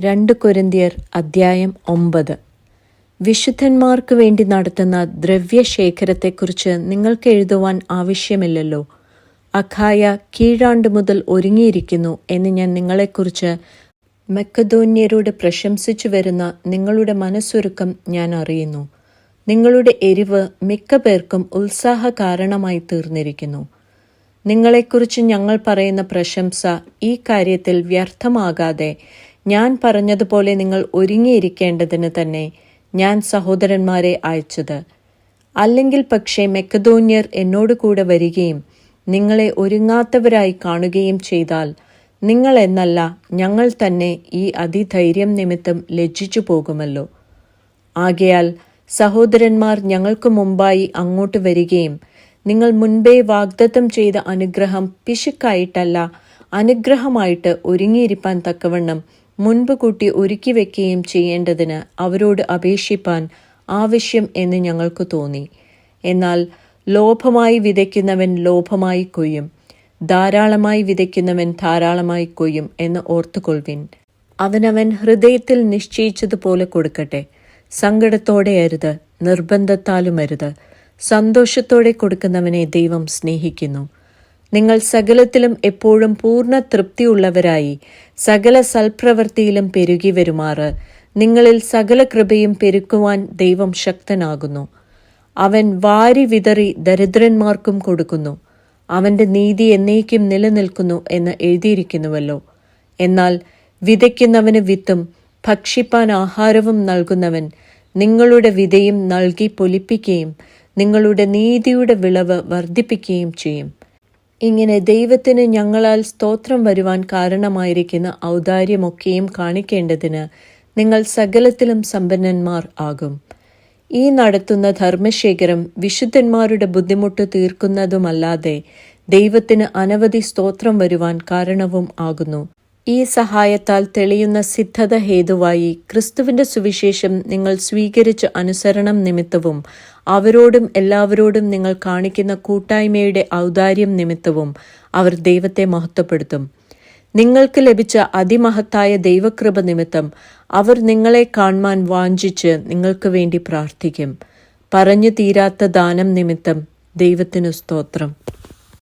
രണ്ട് കൊരിന്തിയർ അദ്ധ്യായം ഒമ്പത്. വിശുദ്ധന്മാർക്ക് വേണ്ടി നടത്തുന്ന ദ്രവ്യശേഖരത്തെക്കുറിച്ച് നിങ്ങൾക്ക് എഴുതുവാൻ ആവശ്യമില്ലല്ലോ. അഖായ കീഴാണ്ട് മുതൽ ഒരുങ്ങിയിരിക്കുന്നു എന്ന് ഞാൻ നിങ്ങളെക്കുറിച്ച് മെക്കദോന്യരോട് പ്രശംസിച്ചു വരുന്ന നിങ്ങളുടെ മനസ്സൊരുക്കം ഞാൻ അറിയുന്നു. നിങ്ങളുടെ എരിവ് മിക്ക പേർക്കും ഉത്സാഹ കാരണമായി തീർന്നിരിക്കുന്നു. നിങ്ങളെക്കുറിച്ച് ഞങ്ങൾ പറയുന്ന പ്രശംസ ഈ കാര്യത്തിൽ വ്യർത്ഥമാകാതെ ഞാൻ പറഞ്ഞതുപോലെ നിങ്ങൾ ഒരുങ്ങിയിരിക്കേണ്ടതിന് തന്നെ ഞാൻ സഹോദരന്മാരെ അയച്ചത്. അല്ലെങ്കിൽ പക്ഷേ മെക്കദോന്യർ എന്നോട് കൂടെ വരികയും നിങ്ങളെ ഒരുങ്ങാത്തവരായി കാണുകയും ചെയ്താൽ നിങ്ങൾ എന്നല്ല ഞങ്ങൾ തന്നെ ഈ അതിധൈര്യം നിമിത്തം ലജ്ജിച്ചു പോകുമല്ലോ. ആകയാൽ സഹോദരന്മാർ ഞങ്ങൾക്ക് മുമ്പായി അങ്ങോട്ട് വരികയും നിങ്ങൾ മുൻപേ വാഗ്ദത്തം ചെയ്ത അനുഗ്രഹം പിശുക്കായിട്ടല്ല അനുഗ്രഹമായിട്ട് ഒരുങ്ങിയിരിപ്പാൻ തക്കവണ്ണം മുൻപ് കൂട്ടി ഒരുക്കി വെക്കുകയും ചെയ്യേണ്ടതിന് അവരോട് അപേക്ഷിപ്പാൻ ആവശ്യം എന്ന് ഞങ്ങൾക്ക് തോന്നി. എന്നാൽ ലോഭമായി വിതയ്ക്കുന്നവൻ ലോഭമായി കൊയ്യും. ധാരാളമായി വിതയ്ക്കുന്നവൻ ധാരാളമായി കൊയ്യും എന്ന് ഓർത്തുകൊള്ളുവിൻ അവനവൻ ഹൃദയത്തിൽ നിശ്ചയിച്ചതുപോലെ കൊടുക്കട്ടെ. സങ്കടത്തോടെ അരുത് നിർബന്ധത്താലും അരുത്. സന്തോഷത്തോടെ കൊടുക്കുന്നവനെ ദൈവം സ്നേഹിക്കുന്നു. നിങ്ങൾ സകലത്തിലും എപ്പോഴും പൂർണ തൃപ്തിയുള്ളവരായി സകല സൽപ്രവൃത്തിയിലും പെരുകി വരുമാറ്. നിങ്ങളിൽ സകല കൃപയും പെരുക്കുവാൻ ദൈവം ശക്തനാകുന്നു. അവൻ വാരി വിതറി ദരിദ്രന്മാർക്കും കൊടുക്കുന്നു. അവന്റെ നീതി എന്നേക്കും നിലനിൽക്കുന്നു എന്ന് എഴുതിയിരിക്കുന്നുവല്ലോ. എന്നാൽ വിതയ്ക്കുന്നവന് വിത്തും ഭക്ഷിപ്പാൻ ആഹാരവും നൽകുന്നവൻ നിങ്ങളുടെ വിതയും നൽകി പൊലിപ്പിക്കുകയും നിങ്ങളുടെ നീതിയുടെ വിളവ് വർദ്ധിപ്പിക്കുകയും ചെയ്യും. ഇങ്ങനെ ദൈവത്തിന് ഞങ്ങളാൽ സ്തോത്രം വരുവാൻ കാരണമായിരിക്കുന്ന ഔദാര്യമൊക്കെയും കാണിക്കേണ്ടതിന് നിങ്ങൾ സകലത്തിലും സമ്പന്നന്മാർ ആകും. ഈ നടത്തുന്ന ധർമ്മശേഖരം വിശുദ്ധന്മാരുടെ ബുദ്ധിമുട്ട് തീർക്കുന്നതുമല്ലാതെ ദൈവത്തിന് അനവധി സ്തോത്രം വരുവാൻ കാരണവും ആകുന്നു. ഈ സഹായത്താൽ തെളിയുന്ന സിദ്ധത ഹേതുവായി ക്രിസ്തുവിന്റെ സുവിശേഷം നിങ്ങൾ സ്വീകരിച്ച അനുസരണം നിമിത്തവും അവരോടും എല്ലാവരോടും നിങ്ങൾ കാണിക്കുന്ന കൂട്ടായ്മയുടെ ഔദാര്യം നിമിത്തവും അവർ ദൈവത്തെ മഹത്വപ്പെടുത്തും. നിങ്ങൾക്ക് ലഭിച്ച അതിമഹത്തായ ദൈവകൃപ നിമിത്തം അവർ നിങ്ങളെ കാണുവാൻ വാഞ്ചിച്ച് നിങ്ങൾക്ക് വേണ്ടി പ്രാർത്ഥിക്കും. പറഞ്ഞു തീരാത്ത ദാനം നിമിത്തം ദൈവത്തിനു സ്തോത്രം.